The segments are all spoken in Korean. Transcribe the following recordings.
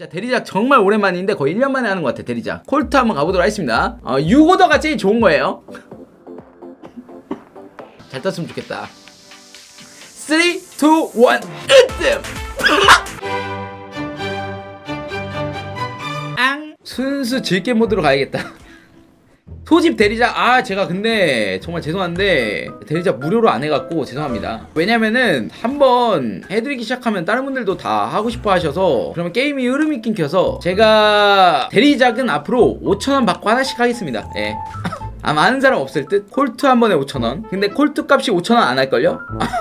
진짜 대리작 정말 오랜만인데 거의 1년 만에 하는 것 같아 대리작 콜트 한번 가보도록 하겠습니다. 어, 6오더가 제일 좋은 거예요. 잘 떴으면 좋겠다. 3, 2, 1, 으뜸! 앙! 순수 즐겜 모드로 가야겠다 소집 대리작 아 제가 근데 정말 죄송한데 대리작 무료로 안 해갖고 죄송합니다 왜냐면은 한번 해드리기 시작하면 다른 분들도 다 하고 싶어 하셔서 그러면 게임이 흐름이 끊겨서 제가 대리작은 앞으로 5천원 받고 하나씩 하겠습니다 예. 아 많은 사람 없을 듯 콜트 한 번에 5천원 근데 콜트 값이 5천원 안 할걸요?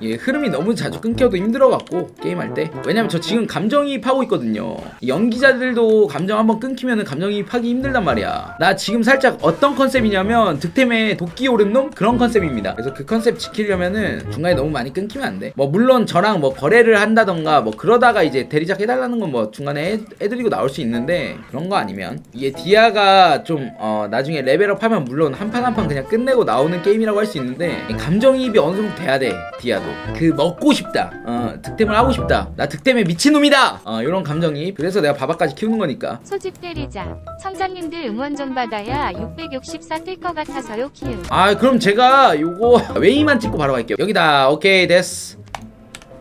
예, 흐름이 너무 자주 끊겨도 힘들어갖고 게임할 때. 왜냐면 저 지금 감정이입하고 있거든요. 이 연기자들도 감정 한번 끊기면 감정이입하기 힘들단 말이야. 나 지금 살짝 어떤 컨셉이냐면 득템의 도끼 오른 놈? 그런 컨셉입니다. 그래서 그 컨셉 지키려면은 중간에 너무 많이 끊기면 안돼뭐 물론 저랑 뭐 거래를 한다던가 뭐 그러다가 이제 대리작 해달라는 건 뭐 중간에 해, 해드리고 나올 수 있는데 그런 거 아니면 이게 디아가 좀 어, 나중에 레벨업 하면 물론 한 판 한 판 그냥 끝내고 나오는 게임이라고 할 수 있는데 이 감정이입이 어느 정도 돼야 돼 디아도 그 먹고 싶다. 어, 득템을 하고 싶다. 나 득템에 미친놈이다. 어, 이런 감정이입 그래서 내가 바바까지 키우는 거니까. 소집 때리자. 청장님들 응원 좀 받아야 664 뜰 것 같아서요 키우. 아 그럼 제가 요거 웨이만 찍고 바로 갈게요. 여기다. 오케이 됐어.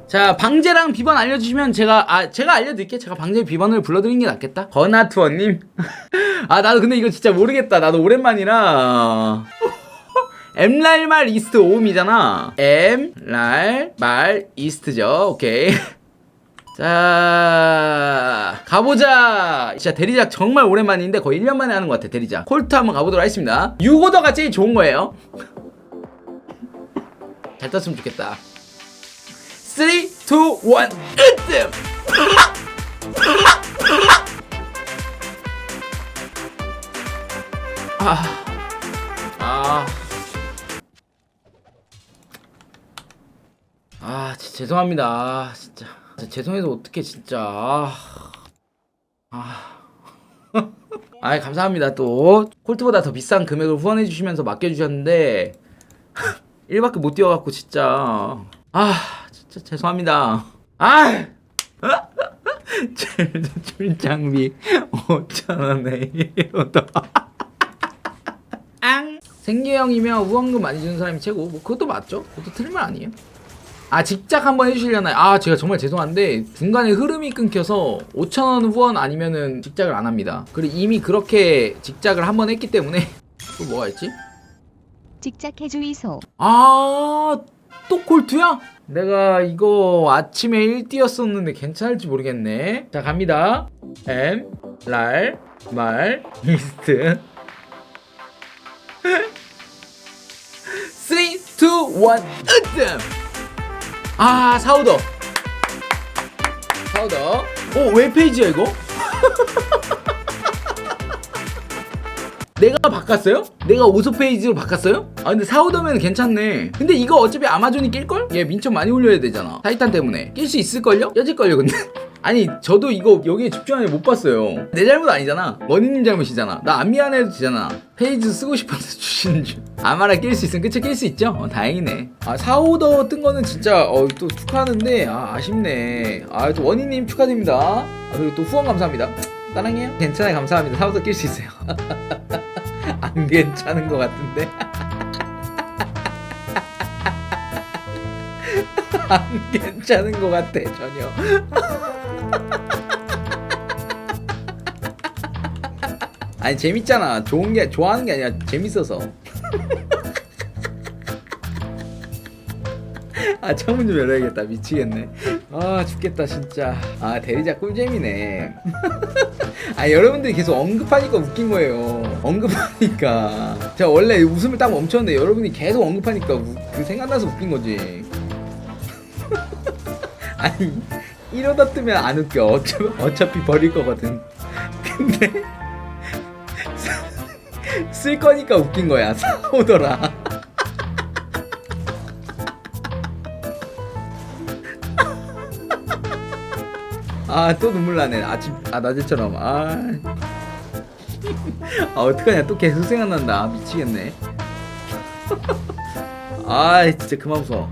자 방제랑 비번 알려주시면 제가 아 제가 알려드릴게 제가 방제 비번을 불러드리는 게 낫겠다. 건아투어님? 아 나도 근데 이거 진짜 모르겠다. 나도 오랜만이라 엠랄말 이스트 오음이잖아. 엠랄말 이스트죠. 오케이. 자 가보자. 진짜 대리작 정말 오랜만인데 거의 1년 만에 하는 것 같아 대리작. 콜트 한번 가보도록 하겠습니다. 6오더가 제일 좋은 거예요. 잘 떴으면 좋겠다. 3, 2, 1 으뜸! 아, 아, 아, 진짜 죄송합니다. 아, 진짜. 진짜 죄송해서 어떻게 진짜. 아, 아. 아, 감사합니다. 또 콜트보다 더 비싼 금액을 후원해 주시면서 맡겨 주셨는데 1밖에 못 뛰어 갖고 진짜. 아, 진짜 죄송합니다. 아! 출장비 5천원에 1호더. 앙! 생계형이면 후원금 많이 주는 사람이 최고. 뭐 그것도 맞죠? 그것도 틀린 말 아니에요. 아 직작 한번 해주시려나요? 아 제가 정말 죄송한데 중간에 흐름이 끊겨서 5천원 후원 아니면은 직작을 안 합니다. 그리고 이미 그렇게 직작을 한번 했기 때문에 또 뭐가 있지? 직작해 주이소. 아, 또 콜트야? 내가 이거 아침에 1띠였었는데 괜찮을지 모르겠네. 자, 갑니다. M, 랄, 말, 미스트. 3, 2, 1, 으뜸! 아, 사우더. 사우더. 오, 웹페이지야, 이거? 내가 바꿨어요? 내가 오소 페이지로 바꿨어요? 아 근데 사오더면 괜찮네 근데 이거 어차피 아마존이 낄걸? 얘 민첩 많이 올려야 되잖아 타이탄 때문에 낄 수 있을걸요? 껴질걸요 근데 아니 저도 이거 여기에 집중하는 못 봤어요. 내 잘못 아니잖아. 머니님 잘못이잖아. 나 안 미안해도 되잖아. 페이지 쓰고 싶어서 주시는 줄. 아마라 낄 수 있으면 그치 낄수 있죠? 어, 다행이네. 아 사오더 뜬 거는 진짜 어, 또 축하하는데 아 아쉽네. 아 또 원희님 축하드립니다. 아, 그리고 또 후원 감사합니다. 따랑해요? 괜찮아요. 감사합니다. 사오더 낄 수 있어요. 안 괜찮은 것 같은데. 안 괜찮은 것 같아 전혀 아니 재밌잖아. 좋은 게 좋아하는 게 아니라 재밌어서. 아 창문 좀 열어야겠다. 미치겠네. 아 죽겠다 진짜. 아 대리자 꿀잼이네. 아 여러분들이 계속 언급하니까 웃긴 거예요. 언급하니까. 제가 원래 웃음을 딱 멈췄는데 여러분이 계속 언급하니까 우- 그 생각나서 웃긴 거지. 아니 이러다 뜨면 안 웃겨. 어차피, 어차피 버릴 거거든. 근데 쓸 거니까 웃긴 거야. 사오더라. 아 또 눈물 나네. 아침 아 낮에처럼. 아, 아 어떡하냐. 또 계속 생각난다. 아, 미치겠네. 아 진짜 그만 무서워